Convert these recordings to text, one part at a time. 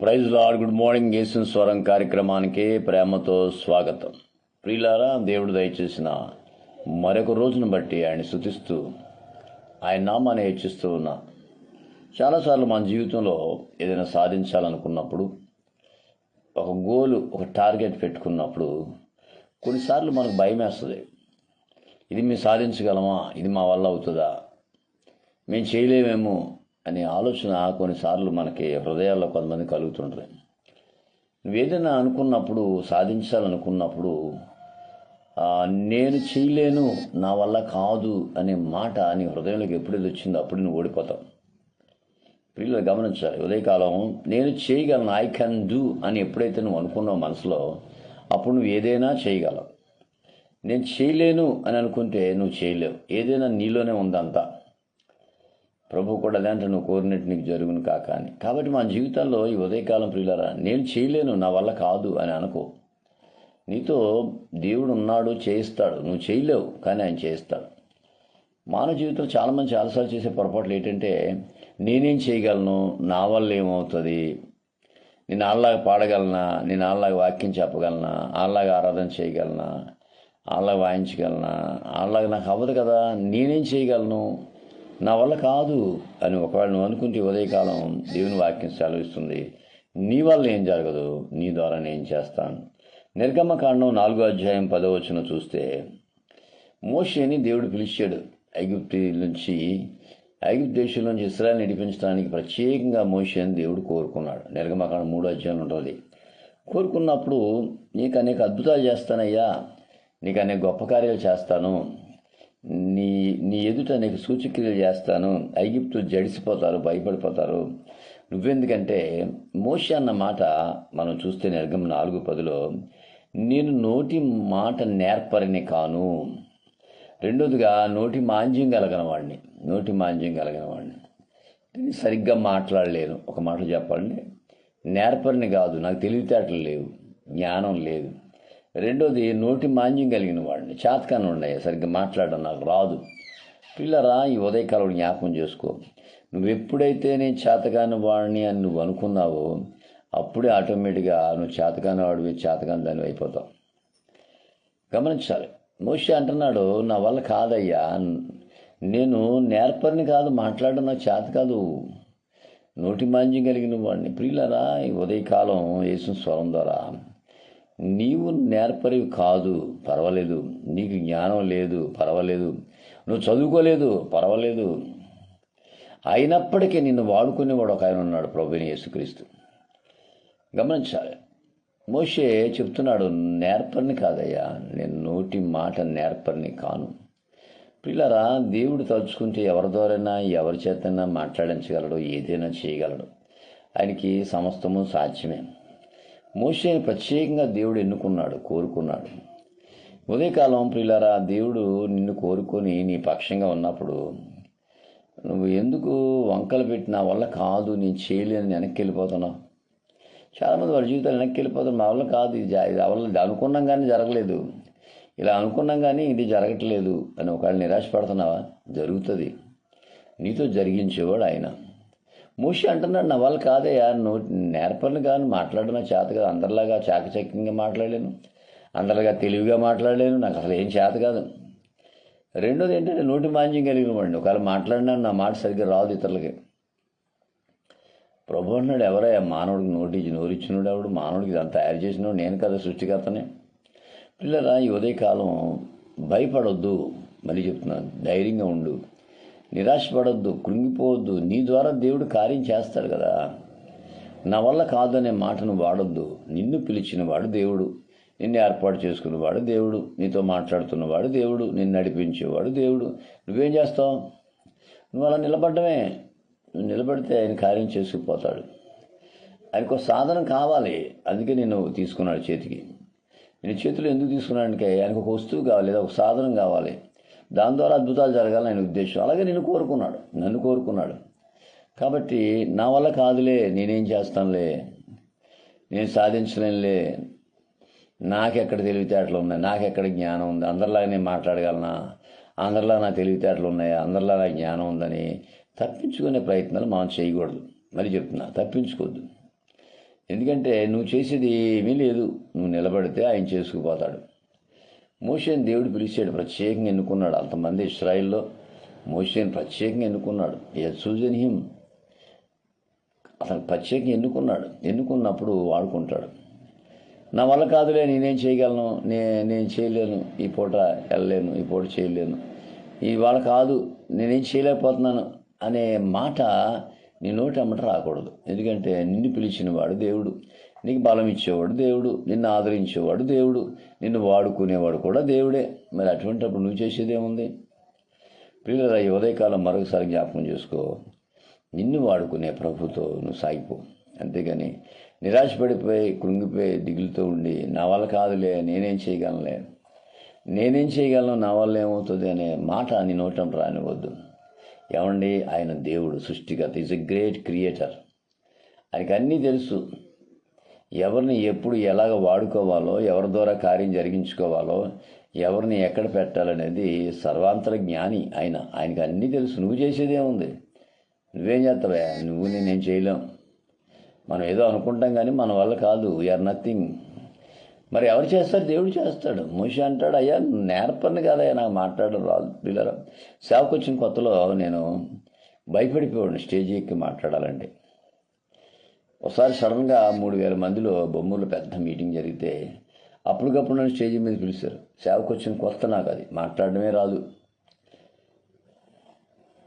Praise lord good morning. Yesu స్వరం కార్యక్రమానికి ప్రేమతో స్వాగతం. ప్రియులారా దేవుడు దయచేసిన మరొక రోజును బట్టి ఆయన శుతిస్తూ ఆయన నామాన్ని హెచ్చిస్తూ ఉన్నా. చాలాసార్లు మన జీవితంలో ఏదైనా సాధించాలనుకున్నప్పుడు ఒక గోలు ఒక టార్గెట్ పెట్టుకున్నప్పుడు కొన్నిసార్లు మనకు భయం వేస్తుంది. ఇది మేము సాధించగలమా? ఇది మా వల్ల అవుతుందా? మేము చేయలేమేమో? అనే ఆలోచన కొన్నిసార్లు మనకి హృదయాల్లో కొంతమంది కలుగుతుంటుంది నువ్వేదైనా అనుకున్నప్పుడు సాధించాలనుకున్నప్పుడు నేను చేయలేను నా వల్ల కాదు అనే మాట నీ హృదయంలోకి ఎప్పుడైతే వచ్చిందో అప్పుడు నువ్వు ఓడిపోతావు. పిల్లలు గమనించాలి. ఉదయకాలం నేను చేయగలను ఐ కెన్ డూ అని ఎప్పుడైతే నువ్వు అనుకున్నావు మనసులో అప్పుడు నువ్వు ఏదైనా చేయగలవు. నేను చేయలేను అని అనుకుంటే నువ్వు చేయలేవు. ఏదైనా నీలోనే ఉందంతా. ప్రభు కూడా లేదంటే నువ్వు కోరినట్టు నీకు జరుగును కాక అని. కాబట్టి మా జీవితాల్లో ఈ ఉదయకాలం ప్రియులరా నేను చేయలేను నా వల్ల కాదు అని అనుకో. నీతో దేవుడు ఉన్నాడు చేయిస్తాడు. నువ్వు చేయలేవు కానీ ఆయన చేయిస్తాడు. మానవ జీవితంలో చాలామంది చాలాసార్లు చేసే పొరపాట్లు ఏంటంటే నేనేం చేయగలను నా వల్ల ఏమవుతుంది? నేను ఆళ్ళలాగా పాడగలనా? నేను ఆళ్ళలాగా వాక్యం చెప్పగలనా? ఆళ్ళలాగా ఆరాధన చేయగలనా? ఆళ్ళలాగా వాయించగలనా? ఆళ్ళలాగా నాకు అవ్వదు కదా నేనేం చేయగలను? నా వల్ల కాదు అని ఒకవేళ నువ్వు అనుకుంటే ఉదయకాలం దేవుని వాక్యం సెలవిస్తుంది. నీ వల్ల ఏం జరగదు నీ ద్వారా నేను చేస్తాను. నిర్గమకాండం నాలుగో అధ్యాయం పదో వచ్చిన చూస్తే మోషేని దేవుడు పిలిచాడు ఐగుప్తి నుంచి. ఐగుప్తు దేశం నుంచి ఇస్రాయల్ నడిపించడానికి ప్రత్యేకంగా మోషేని దేవుడు కోరుకున్నాడు. నిర్గమకాండం మూడో అధ్యాయం ఉంటుంది. కోరుకున్నప్పుడు నీకు అనేక అద్భుతాలు చేస్తానయ్యా నీకు అనేక గొప్ప కార్యాలు చేస్తాను. నీ నీ ఎదుట నీకు సూచక్రియలు చేస్తాను. ఐగిప్తు జడిసిపోతారు భయపడిపోతారు. నువ్వెందుకంటే మోష అన్న మాట మనం చూస్తే నిర్గం నాలుగు పదిలో నేను నోటి మాట నేర్పరిని కాను. రెండోదిగా నోటి మాంజ్యం కలగిన వాడిని. నోటి మాంజ్యం కలగన వాడిని. సరిగ్గా మాట్లాడలేను. ఒక మాట చెప్పండి నేర్పరిని కాదు. నాకు తెలివితేటలు లేవు. జ్ఞానం లేదు. రెండోది నోటి మాంజ్యం కలిగిన వాడిని. చాతకాన్ని ఉన్నాయి సరిగ్గా మాట్లాడడం నాకు రాదు. పిల్లరా ఈ ఉదయకాలం జ్ఞాపకం చేసుకో. నువ్వు ఎప్పుడైతే నేను చేతకాని వాడిని అని నువ్వు అనుకున్నావో అప్పుడే ఆటోమేటిక్గా నువ్వు చేతకాని వాడివి చేతకాని దాన్ని అయిపోతావు. గమనించాలి. మోషి అంటున్నాడు నా వల్ల కాదయ్యా. నేను నేర్పరిని కాదు మాట్లాడడం నాకు చేత కాదు. నోటి మాంజ్యం కలిగిన వాడిని. ప్రియులరా ఈ ఉదయకాలం వేసిన స్వరం ద్వారా నీవు నేర్పరివి కాదు పర్వాలేదు. నీకు జ్ఞానం లేదు పర్వాలేదు. నువ్వు చదువుకోలేదు పర్వాలేదు. అయినప్పటికీ నిన్ను వాడుకునేవాడు ఒక ఆయన ఉన్నాడు ప్రభుని యేసుక్రీస్తు. గమనించాలి. మోషే చెప్తున్నాడు నేర్పరిని కాదయ్యా నేను నోటి మాట నేర్పరిని కాను. పిల్లరా దేవుడు తలుచుకుంటే ఎవరి ద్వారైనా ఎవరి చేతైనా మాట్లాడించగలడు ఏదైనా చేయగలడు. ఆయనకి సమస్తము సాధ్యమే. మోషేని ప్రత్యేకంగా దేవుడు ఎన్నుకున్నాడు కోరుకున్నాడు. ఉదయకాలం ప్రియులారా దేవుడు నిన్ను కోరుకొని నీ పక్షంగా ఉన్నప్పుడు నువ్వు ఎందుకు వంకలు పెట్టి నా వల్ల కాదు నేను చేయలేని వెనక్కి వెళ్ళిపోతున్నావు? చాలామంది వారి జీవితాలు వెనక్కి వెళ్ళిపోతారు మా వల్ల కాదు ఇది వల్ల అనుకున్నాం కానీ జరగలేదు. ఇలా అనుకున్నాం కానీ ఇది జరగట్లేదు అని ఒకవేళ నిరాశపడుతున్నావా? జరుగుతుంది. నీతో జరిగించేవాడు ఆయన. మూషి అంటున్నాడు నా వల్ల కాదయ్యా నోటి నేర్పను కానీ మాట్లాడడం చేత కాదు. అందరిలాగా చాకచక్యంగా మాట్లాడలేను అందరిలాగా తెలివిగా మాట్లాడలేను నాకు అసలు ఏం చేత కాదు. రెండోది ఏంటంటే నోటి మాంజ్యం కలిగిన వాడిని ఒకవేళ మాట్లాడినా నా మాట సరిగ్గా రాదు ఇతరులకి. ప్రభు అన్నాడు ఎవరయ్యా మానవుడికి నోటిచ్చి నోరిచ్చినోడు ఎవడు? మానవుడికి ఇదంతా తయారు చేసినోడు నేను కదా సృష్టికర్తనే. పిల్లరా ఈ ఉదయకాలం భయపడొద్దు మళ్ళీ చెప్తున్నాను ధైర్యంగా ఉండు. నిరాశపడొద్దు కృంగిపోవద్దు. నీ ద్వారా దేవుడు కార్యం చేస్తాడు కదా. నా వల్ల కాదు అనే మాటను వాడొద్దు. నిన్ను పిలిచినవాడు దేవుడు. నిన్ను ఏర్పాటు చేసుకున్నవాడు దేవుడు. నీతో మాట్లాడుతున్నవాడు దేవుడు. నిన్ను నడిపించేవాడు దేవుడు. నువ్వేం చేస్తావు? నువ్వు అలా నిలబడ్డమే. నువ్వు నిలబడితే ఆయన కార్యం చేసుకుపోతాడు. ఆయనకు ఒక సాధనం కావాలి. అందుకే నేను తీసుకున్నాడు చేతికి. నేను చేతిలో ఎందుకు తీసుకున్నాడంటే ఆయనకు ఒక వస్తువు కావాలి లేదా ఒక సాధనం కావాలి. దాని ద్వారా అద్భుతాలు జరగాలని ఆయన ఉద్దేశం. అలాగే నేను కోరుకున్నాడు. నన్ను కోరుకున్నాడు. కాబట్టి నా వల్ల కాదులే నేనేం చేస్తానులే నేను సాధించలేనులే నాకెక్కడ తెలివితేటలు ఉన్నాయి నాకెక్కడ జ్ఞానం ఉంది అందరిలాగా నేను మాట్లాడగలనా అందరిలా నా తెలివితేటలు ఉన్నాయా అందరిలా నా జ్ఞానం ఉందని తప్పించుకునే ప్రయత్నాలు మనం చేయకూడదు. మరి చెప్తున్నా తప్పించుకోవద్దు. ఎందుకంటే నువ్వు చేసేది ఏమీ లేదు. నువ్వు నిలబడితే ఆయన చేసుకుపోతాడు. మోషేని దేవుడు పిలిచాడు ప్రత్యేకంగా ఎన్నుకున్నాడు. అంతమంది ఇస్రాయిల్లో మోషేని ప్రత్యేకంగా ఎన్నుకున్నాడు. ఏ సూజన్ హిమ్ అతను ప్రత్యేకంగా ఎన్నుకున్నాడు. ఎన్నుకున్నప్పుడు వాడుకుంటాడు. నా వల్ల కాదులే నేనేం చేయగలను? నే నేను చేయలేను. ఈ పూట వెళ్ళలేను ఈ పూట చేయలేను. ఈ వాళ్ళ కాదు నేనేం చేయలేకపోతున్నాను అనే మాట నీ నోటి అమ్మట రాకూడదు. ఎందుకంటే నిన్ను పిలిచిన వాడు దేవుడు. నీకు బలం ఇచ్చేవాడు దేవుడు నిన్ను ఆదరించేవాడు దేవుడు నిన్ను వాడుకునేవాడు కూడా దేవుడే. మరి అటువంటిప్పుడు నువ్వు చేసేదేముంది? పిల్లల ఈ ఉదయకాలం మరొకసారి జ్ఞాపకం చేసుకో. నిన్ను వాడుకునే ప్రభుతో నువ్వు సాగిపో. అంతేగాని నిరాశపడిపోయి కృంగిపోయి దిగులుతో ఉండి నా వల్ల కాదులే నేనేం చేయగలనులే నేనేం చేయగలను నా వల్ల ఏమవుతుంది అనే మాట నీ నోటం రానివద్దు ఏమండి? ఆయన దేవుడు సృష్టికర్త ఈజ్ ఎ గ్రేట్ క్రియేటర్ ఆయనకి అన్నీ తెలుసు. ఎవరిని ఎప్పుడు ఎలాగ వాడుకోవాలో ఎవరి ద్వారా కార్యం జరిగించుకోవాలో ఎవరిని ఎక్కడ పెట్టాలనేది సర్వాంతర జ్ఞాని ఆయన. ఆయనకి అన్నీ తెలుసు. నువ్వు చేసేదేముంది నువ్వేం చేస్తావే? నువ్వు నేనేం చేయలేం. మనం ఏదో అనుకుంటాం కానీ మన వల్ల కాదు. వీఆర్ నథింగ్ మరి ఎవరు చేస్తారు? దేవుడు చేస్తాడు. మనిషి అంటాడు అయ్యా నేర్పని కాదయ్యా నాకు మాట్లాడడం రాదు. పిల్లలు సేవకు వచ్చిన కొత్తలో నేను భయపడిపోయాడు స్టేజ్ ఎక్కి మాట్లాడాలంటే. ఒకసారి సడన్గా మూడు వేల మందిలో బొమ్మలు పెద్ద మీటింగ్ జరిగితే అప్పటికప్పుడు నన్ను స్టేజ్ మీద పిలిచారు. సేవకు వచ్చిన కొత్త నాకు అది. మాట్లాడడమే రాదు.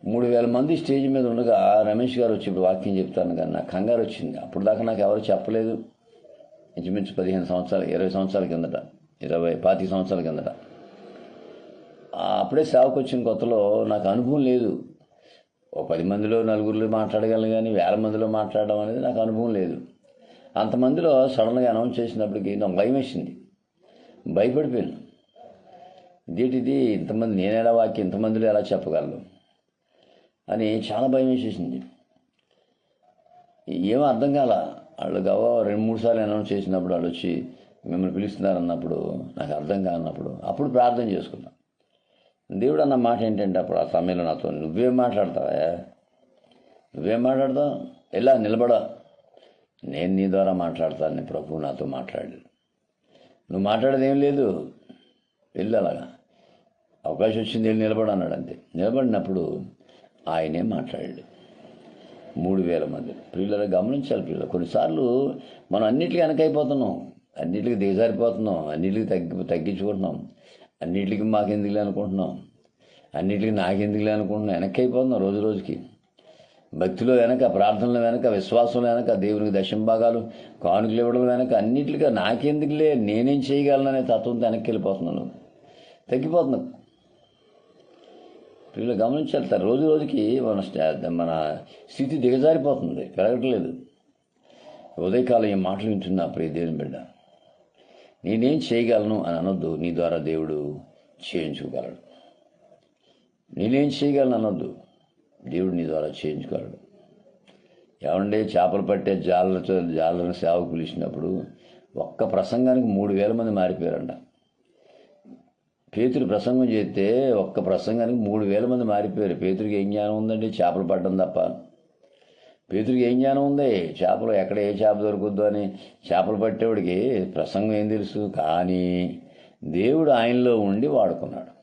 మూడు వేల మంది స్టేజ్ మీద ఉండగా రమేష్ గారు వచ్చి ఇప్పుడు వాక్యం చెప్తాను కానీ నాకు కంగారు వచ్చింది. అప్పుడు దాకా నాకు ఎవరు చెప్పలేదు. ఇంచుమించు పదిహేను సంవత్సరాలు ఇరవై సంవత్సరాల కిందట ఇరవై పాతిక సంవత్సరాల కిందట. అప్పుడే సేవకు వచ్చిన కొత్తలో నాకు అనుభవం లేదు. ఓ పది మందిలో నలుగురిలో మాట్లాడగలను కానీ వేల మందిలో మాట్లాడడం అనేది నాకు అనుభవం లేదు. అంతమందిలో సడన్గా అనౌన్స్ చేసినప్పటికీ నాకు భయం వేసింది. భయపడిపోయాను. ఇదేంటిది? ఇంతమంది నేను ఎలా ఇంతమందిలో ఎలా చెప్పగలను అని చాలా భయం వేసేసింది. ఏం అర్థం కాల? వాళ్ళు గవ రెండు మూడు సార్లు అనౌన్స్ చేసినప్పుడు వాళ్ళు వచ్చి మిమ్మల్ని పిలుస్తున్నారు అన్నప్పుడు నాకు అర్థం కానప్పుడు అప్పుడు ప్రార్థన చేసుకున్నాను దేవుడు అన్న మాట ఏంటంటే అప్పుడు ఆ సమయంలో నాతో నువ్వేం మాట్లాడతావా? నువ్వేం మాట్లాడతావు? ఎలా నిలబడా. నేను నీ ద్వారా మాట్లాడతానని ప్రభు నాతో మాట్లాడు నువ్వు మాట్లాడేది ఏం లేదు. వెళ్ళి అలాగా. అవకాశం వచ్చింది వెళ్ళి నిలబడు అన్నాడు అంతే. నిలబడినప్పుడు ఆయనే మాట్లాడాడు. మూడు వేల మంది. పిల్లలు గమనించాలి పిల్లలు కొన్నిసార్లు మనం అన్నిటికీ వెనకైపోతున్నాం. అన్నిటికీ దిగజారిపోతున్నాం. అన్నిటికీ తగ్గి తగ్గించుకుంటున్నాం. అన్నిటికీ మాకెందుకులే అనుకుంటున్నాం. అన్నిటికీ నాకెందుకులే అనుకుంటున్నాం. వెనక్కి అయిపోతున్నాం రోజు రోజుకి. భక్తిలో వెనక ప్రార్థనలో వెనక విశ్వాసంలో వెనక దేవునికి దశం భాగాలు కానుకలు ఇవ్వడం వెనక అన్నిటిగా నాకెందుకులే నేనేం చేయగలననే తత్వంతో వెనక్కి వెళ్ళిపోతున్నాను తగ్గిపోతున్నాం. పిల్లలు గమనించాలి సార్ రోజు రోజుకి మన స్టా- మన స్థితి దిగజారిపోతుంది పెరగట్లేదు. ఉదయకాలం ఈ మాటలు వింటున్నా ప్రియ దేవుని బిడ్డ. నేనేం చేయగలను అని అనొద్దు. నీ ద్వారా దేవుడు చేయించుకోగలడు. నేనేం చేయగలను అనొద్దు. దేవుడు నీ ద్వారా చేయించుకోగలడు. ఏమంటే చేపలు పట్టే జాలతో జాలను సేవకులు ఇచ్చినప్పుడు ఒక్క ప్రసంగానికి మూడు వేల మంది మారిపోయారంట. పేతురు ప్రసంగం చేస్తే ఒక్క ప్రసంగానికి మూడు వేల మంది మారిపోయారు. పేతురికి ఏం జ్ఞానం ఉందండి? చేపలు పట్టడం తప్ప. పేతుడికి ఏం జ్ఞానం ఉంది? చేపలు ఎక్కడ ఏ చేప దొరకద్దు అని చేపలు పట్టేవాడికి ప్రసంగం ఏం తెలుసు? కానీ దేవుడు ఆయనలో ఉండి వాడుకున్నాడు.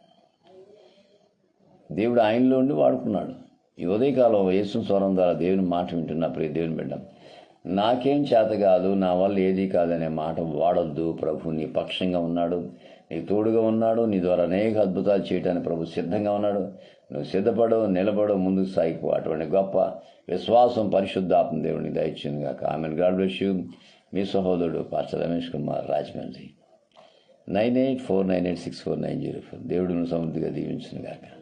దేవుడు ఆయనలో ఉండి వాడుకున్నాడు. ఈ ఉదయకాలం యేసు స్వరం ద్వారా దేవుని మాట వింటున్నా ప్రియ దేవుని బిడ్డ. నాకేం చేత కాదు నా వల్ల ఏది కాదనే మాట వాడొద్దు. ప్రభు నీ పక్షంగా ఉన్నాడు. నీ తోడుగా ఉన్నాడు నీ ద్వారా అనేక అద్భుతాలు చేయడానికి ప్రభు సిద్ధంగా ఉన్నాడు. నువ్వు సిద్ధపడవు నిలబడవు ముందుకు సాగిపో. అటువంటి గొప్ప విశ్వాసం పరిశుద్ధాత్మ దేవుడిని దయచింది కాక ఆమె గాడ్ బ్లెస్ యూ. మీ సహోదరుడు పార్చ Ramesh Kumar Rajahmundry. Nine eight four nine eight six four nine zero four. దేవుడిని సమృద్ధిగా దీవించిన గాక